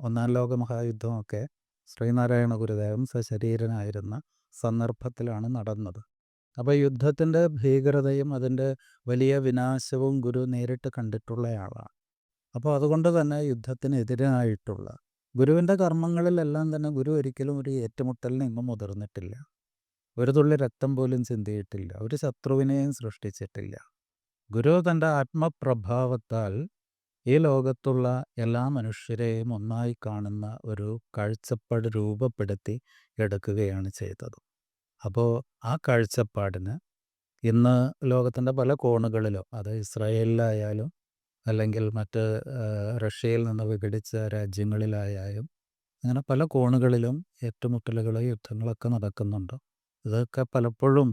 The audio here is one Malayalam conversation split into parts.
ഒന്നാം ലോക മഹായുദ്ധമൊക്കെ ശ്രീനാരായണ ഗുരുദേവൻ സശരീരനായിരുന്ന സന്ദർഭത്തിലാണ് നടന്നത്. അപ്പോൾ യുദ്ധത്തിന്റെ ഭീകരതയും അതിന്റെ വലിയ വിനാശവും ഗുരു നേരിട്ട് കണ്ടിട്ടുള്ളയാളാണ്. അപ്പോൾ അതുകൊണ്ട് തന്നെ യുദ്ധത്തിനെതിരായിട്ടുള്ള ഗുരുവിന്റെ കർമ്മങ്ങളിലെല്ലാം തന്നെ ഗുരു ഒരിക്കലും ഒരു ഏറ്റുമുട്ടലിന് എങ്ങും മുതിർന്നിട്ടില്ല. ഒരു തുള്ളി രക്തം പോലും ചിന്തിയിട്ടില്ല. ഒരു ശത്രുവിനെയും സൃഷ്ടിച്ചിട്ടില്ല. ഗുരു തന്റെ ആത്മപ്രഭാവത്താൽ ഈ ലോകത്തുള്ള എല്ലാ മനുഷ്യരെയും ഒന്നായി കാണുന്ന ഒരു കാഴ്ചപ്പാട് രൂപപ്പെടുത്തി എടുക്കുകയാണ് ചെയ്തത്. അപ്പോൾ ആ കാഴ്ചപ്പാടിന് ഇന്ന് ലോകത്തിന്റെ പല കോണുകളിലും അത് ഇസ്രായേലിലായാലും അല്ലെങ്കിൽ മറ്റ് റഷ്യയിൽ നിന്ന് വിഘടിച്ച രാജ്യങ്ങളിലായാലും അങ്ങനെ പല കോണുകളിലും ഏറ്റുമുട്ടലുകൾ യുദ്ധങ്ങളൊക്കെ നടക്കുന്നുണ്ട്. ഇതൊക്കെ പലപ്പോഴും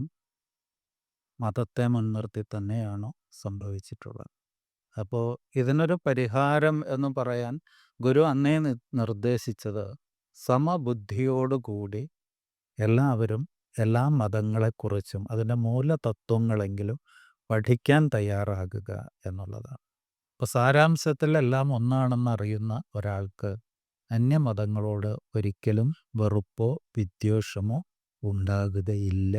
മതത്തെ മുൻനിർത്തി തന്നെയാണോ സംഭവിച്ചിട്ടുള്ളത്? അപ്പോൾ ഇതിനൊരു പരിഹാരം എന്ന് പറയാൻ ഗുരു അന്നേ നിർദ്ദേശിച്ചത് സമബുദ്ധിയോടുകൂടി എല്ലാവരും എല്ലാ മതങ്ങളെക്കുറിച്ചും അതിന്റെ മൂലതത്വങ്ങളെങ്കിലും പഠിക്കാൻ തയ്യാറാകുക എന്നുള്ളതാണ്. അപ്പോൾ സാരാംശത്തിൽ എല്ലാം ഒന്നാണെന്ന് അറിയുന്ന ഒരാൾക്ക് അന്യമതങ്ങളോട് ഒരിക്കലും വെറുപ്പോ വിദ്വേഷമോ ഉണ്ടാകുകയില്ല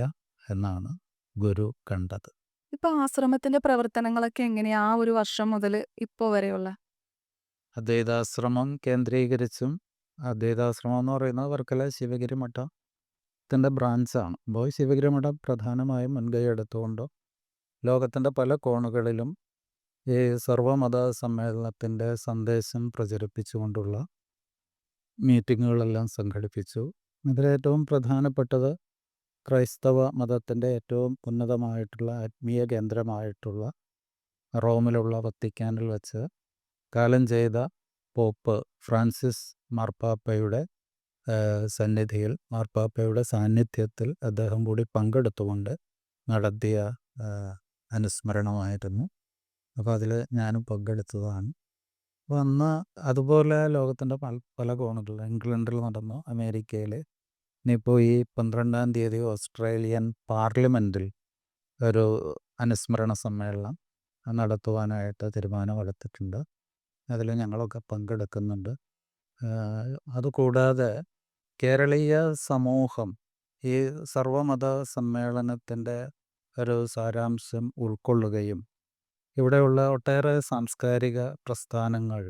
എന്നാണ് ഗുരു കണ്ടത്. ഇപ്പൊ ആശ്രമത്തിന്റെ പ്രവർത്തനങ്ങളൊക്കെ എങ്ങനെയാ ആ ഒരു വർഷം മുതൽ ഇപ്പോ വരെയുള്ള? അദ്വൈതാശ്രമം കേന്ദ്രീകരിച്ചും അദ്വൈതാശ്രമം എന്ന് പറയുന്നത് വർക്കല ശിവഗിരി മഠത്തിന്റെ ബ്രാഞ്ചാണ് അപ്പോൾ ശിവഗിരി മഠം പ്രധാനമായും മുൻകൈ എടുത്തുകൊണ്ട് ലോകത്തിന്റെ പല കോണുകളിലും ഈ സർവമത സമ്മേളനത്തിന്റെ സന്ദേശം പ്രചരിപ്പിച്ചുകൊണ്ടുള്ള മീറ്റിങ്ങുകളെല്ലാം സംഘടിപ്പിച്ചു. ഇതിലേറ്റവും പ്രധാനപ്പെട്ടത് ക്രൈസ്തവ മതത്തിന്റെ ഏറ്റവും ഉന്നതമായിട്ടുള്ള ആത്മീയ കേന്ദ്രമായിട്ടുള്ള റോമിലുള്ള വത്തിക്കാനിൽ വച്ച് കാലം ചെയ്ത പോപ്പ് ഫ്രാൻസിസ് മാർപ്പാപ്പയുടെ സന്നിധിയിൽ മാർപ്പാപ്പയുടെ സാന്നിധ്യത്തിൽ അദ്ദേഹം കൂടി പങ്കെടുത്തുകൊണ്ട് നടത്തിയ അനുസ്മരണമായിരുന്നു. അപ്പോൾ അതിൽ ഞാനും പങ്കെടുത്തതാണ്. അപ്പോൾ അന്ന് അതുപോലെ ലോകത്തിന്റെ പല പല കോണുകളിൽ ഇംഗ്ലണ്ടിൽ നടന്നു അമേരിക്കയിൽ ഇനിയിപ്പോൾ ഈ പന്ത്രണ്ടാം തീയതി ഓസ്ട്രേലിയൻ പാർലമെന്റിൽ ഒരു അനുസ്മരണ സമ്മേളനം നടത്തുവാനായിട്ട് തീരുമാനമെടുത്തിട്ടുണ്ട് അതിൽ ഞങ്ങളൊക്കെ പങ്കെടുക്കുന്നുണ്ട്. അതുകൂടാതെ കേരളീയ സമൂഹം ഈ സർവമത സമ്മേളനത്തിന്റെ ഒരു സാരാംശം ഉൾക്കൊള്ളുകയും ഇവിടെയുള്ള ഒട്ടേറെ സാംസ്കാരിക പ്രസ്ഥാനങ്ങൾ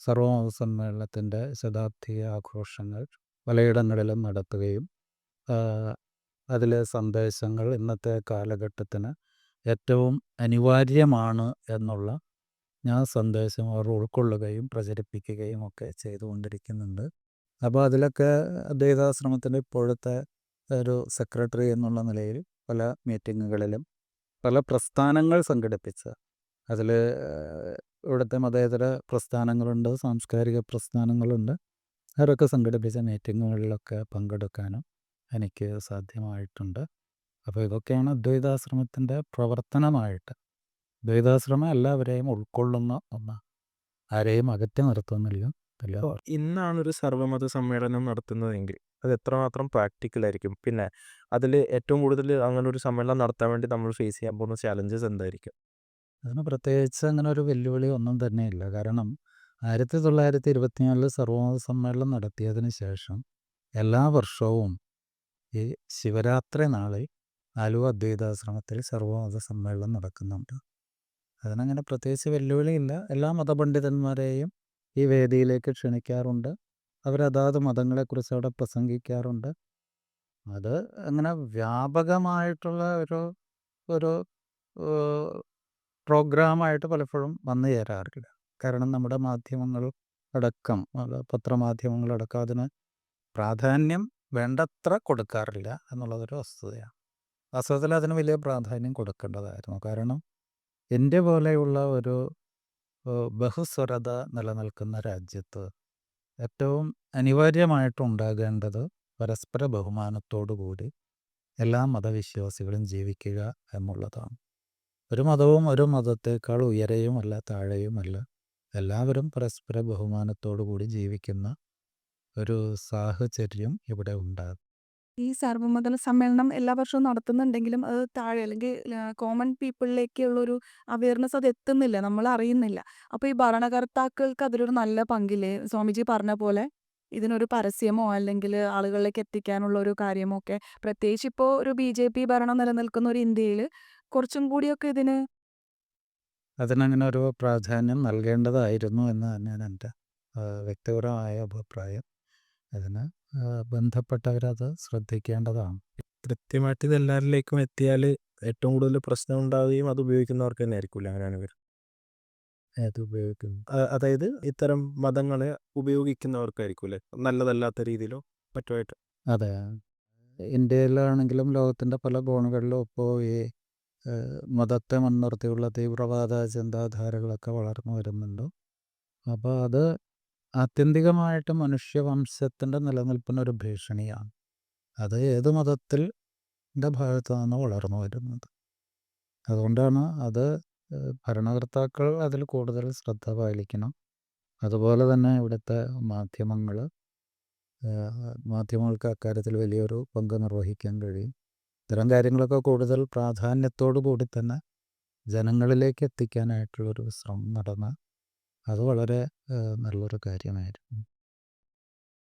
സർവമത സമ്മേളനത്തിന്റെ ശതാബ്ദി ആഘോഷങ്ങൾ പലയിടങ്ങളിലും നടത്തുകയും അതിലെ സന്ദേശങ്ങൾ ഇന്നത്തെ കാലഘട്ടത്തിന് ഏറ്റവും അനിവാര്യമാണ് എന്നുള്ള ഞാൻ സന്ദേശം അവർ ഉൾക്കൊള്ളുകയും പ്രചരിപ്പിക്കുകയും ഒക്കെ ചെയ്തുകൊണ്ടിരിക്കുന്നുണ്ട്. അപ്പോൾ അതിലൊക്കെ അദ്വൈതാശ്രമത്തിന്റെ ഇപ്പോഴത്തെ ഒരു സെക്രട്ടറി എന്നുള്ള നിലയിൽ പല മീറ്റിങ്ങുകളിലും പല പ്രസ്ഥാനങ്ങൾ സംഘടിപ്പിച്ച് അതിൽ ഇവിടുത്തെ മതേതര പ്രസ്ഥാനങ്ങളുണ്ട് സാംസ്കാരിക പ്രസ്ഥാനങ്ങളുണ്ട്. അവരൊക്കെ സംഘടിപ്പിച്ച മീറ്റിങ്ങുകളിലൊക്കെ പങ്കെടുക്കാനും എനിക്ക് സാധ്യമായിട്ടുണ്ട്. അപ്പോൾ ഇതൊക്കെയാണ് അദ്വൈതാശ്രമത്തിന്റെ പ്രവർത്തനമായിട്ട്. ദ്വൈതാശ്രമം എല്ലാവരെയും ഉൾക്കൊള്ളുന്ന ഒന്ന്. ആരെയും അകറ്റി നിർത്തുന്നില്ല. ഇന്നാണ് ഒരു സർവമത സമ്മേളനം നടത്തുന്നതെങ്കിൽ അത് എത്രമാത്രം പ്രാക്ടിക്കൽ ആയിരിക്കും? പിന്നെ അതിൽ ഏറ്റവും കൂടുതൽ അങ്ങനെ ഒരു സമ്മേളനം നടത്താൻ വേണ്ടി നമ്മൾ ഫേസ് ചെയ്യാൻ പോകുന്ന ചാലഞ്ചസ് എന്തായിരിക്കും? അതിന് പ്രത്യേകിച്ച് അങ്ങനെ ഒരു വെല്ലുവിളി ഒന്നും തന്നെയില്ല. കാരണം ആയിരത്തി തൊള്ളായിരത്തി ഇരുപത്തിനാലിൽ സർവമത സമ്മേളനം നടത്തിയതിന് ശേഷം എല്ലാ വർഷവും ഈ ശിവരാത്രി നാളിൽ ആലുവ അദ്വൈതാശ്രമത്തിൽ സർവമത സമ്മേളനം നടക്കുന്നുണ്ട്. അതിനങ്ങനെ പ്രത്യേകിച്ച് വെല്ലുവിളിയില്ല. എല്ലാ മതപണ്ഡിതന്മാരെയും ഈ വേദിയിലേക്ക് ക്ഷണിക്കാറുണ്ട്. അവരതാത് മതങ്ങളെക്കുറിച്ച് അവിടെ പ്രസംഗിക്കാറുണ്ട്. അത് അങ്ങനെ വ്യാപകമായിട്ടുള്ള ഒരു ഒരു പ്രോഗ്രാമായിട്ട് പലപ്പോഴും വന്നു ചേരാറില്ല കാരണം നമ്മുടെ മാധ്യമങ്ങൾ അടക്കം പത്രമാധ്യമങ്ങളടക്കം അതിന് പ്രാധാന്യം വേണ്ടത്ര കൊടുക്കാറില്ല എന്നുള്ളതൊരു വസ്തുതയാണ്. വാസ്തവത്തിൽ അതിന് വലിയ പ്രാധാന്യം കൊടുക്കേണ്ടതായിരുന്നു. കാരണം എന്റെ പോലെയുള്ള ഒരു ബഹുസ്വരത നിലനിൽക്കുന്ന രാജ്യത്ത് ഏറ്റവും അനിവാര്യമായിട്ടുണ്ടാകേണ്ടത് പരസ്പര ബഹുമാനത്തോടു കൂടി എല്ലാ മതവിശ്വാസികളും ജീവിക്കുക എന്നുള്ളതാണ്. ഒരു മതവും ഒരു മതത്തേക്കാൾ ഉയരെയുമല്ല താഴെയുമല്ല. എല്ലാവരും പരസ്പര ബഹുമാനത്തോടു കൂടി ജീവിക്കുന്ന ഒരു സാഹചര്യം ഇവിടെ ഉണ്ടാകും ഈ സർവമത സമ്മേളനം എല്ലാ വർഷവും നടത്തുന്നുണ്ടെങ്കിലും അത് താഴെ അല്ലെങ്കിൽ കോമൺ പീപ്പിളിലേക്കുള്ളൊരു അവയർനെസ് അത് എത്തുന്നില്ല. നമ്മൾ അറിയുന്നില്ല. അപ്പോൾ ഈ ഭരണകർത്താക്കൾക്ക് അതിലൊരു നല്ല പങ്കില്ലേ? സ്വാമിജി പറഞ്ഞ പോലെ ഇതിനൊരു പരസ്യമോ അല്ലെങ്കിൽ ആളുകളിലേക്ക് എത്തിക്കാനുള്ള ഒരു കാര്യമോ ഒക്കെ. പ്രത്യേകിച്ച് ഇപ്പോൾ ഒരു ബി ജെ പി ഭരണം നിലനിൽക്കുന്ന ഒരു ഇന്ത്യയിൽ കുറച്ചും കൂടിയൊക്കെ ഇതിന് അതിനങ്ങനെ ഒരു പ്രാധാന്യം നൽകേണ്ടതായിരുന്നു എന്ന് തന്നെയാണ് എന്റെ വ്യക്തിപരമായ അഭിപ്രായം. അതിന് ബന്ധപ്പെട്ടവരത് ശ്രദ്ധിക്കേണ്ടതാണ്. കൃത്യമായിട്ട് ഇത് എല്ലാവരിലേക്കും എത്തിയാൽ ഏറ്റവും കൂടുതൽ പ്രശ്നം ഉണ്ടാവുകയും അത് ഉപയോഗിക്കുന്നവർക്ക് തന്നെ ആയിരിക്കില്ല അങ്ങനെയാണ് വരും അത് ഉപയോഗിക്കുന്നു. അതായത് ഇത്തരം മതങ്ങളെ ഉപയോഗിക്കുന്നവർക്കായിരിക്കും അല്ലേ നല്ലതല്ലാത്ത രീതിയിലോ മറ്റുമായിട്ട് അതെ. ഇന്ത്യയിലാണെങ്കിലും ലോകത്തിന്റെ പല കോണുകളിലും ഇപ്പോൾ ഈ മതത്തെ മുൻനിർത്തിയുള്ള തീവ്രവാദ ചിന്താധാരകളൊക്കെ വളർന്നു വരുന്നുണ്ട്. അപ്പോൾ അത് ആത്യന്തികമായിട്ട് മനുഷ്യവംശത്തിന്റെ നിലനിൽപ്പിനൊരു ഭീഷണിയാണ്. അത് ഏത് മതത്തിൽ ഭാഗത്തു നിന്ന് വളർന്നു വരുന്നത്. അതുകൊണ്ടാണ് അത് ഭരണകർത്താക്കൾ അതിൽ കൂടുതൽ ശ്രദ്ധ പാലിക്കണം. അതുപോലെ തന്നെ ഇവിടുത്തെ മാധ്യമങ്ങൾ മാധ്യമങ്ങൾക്ക് അക്കാര്യത്തിൽ വലിയൊരു പങ്ക് നിർവഹിക്കാൻ കഴിയും. ഇത്തരം കാര്യങ്ങളൊക്കെ കൂടുതൽ പ്രാധാന്യത്തോടു കൂടി തന്നെ ജനങ്ങളിലേക്ക് എത്തിക്കാനായിട്ടുള്ളൊരു ശ്രമം നടന്നാൽ അത് വളരെ നല്ലൊരു കാര്യമായിരുന്നു.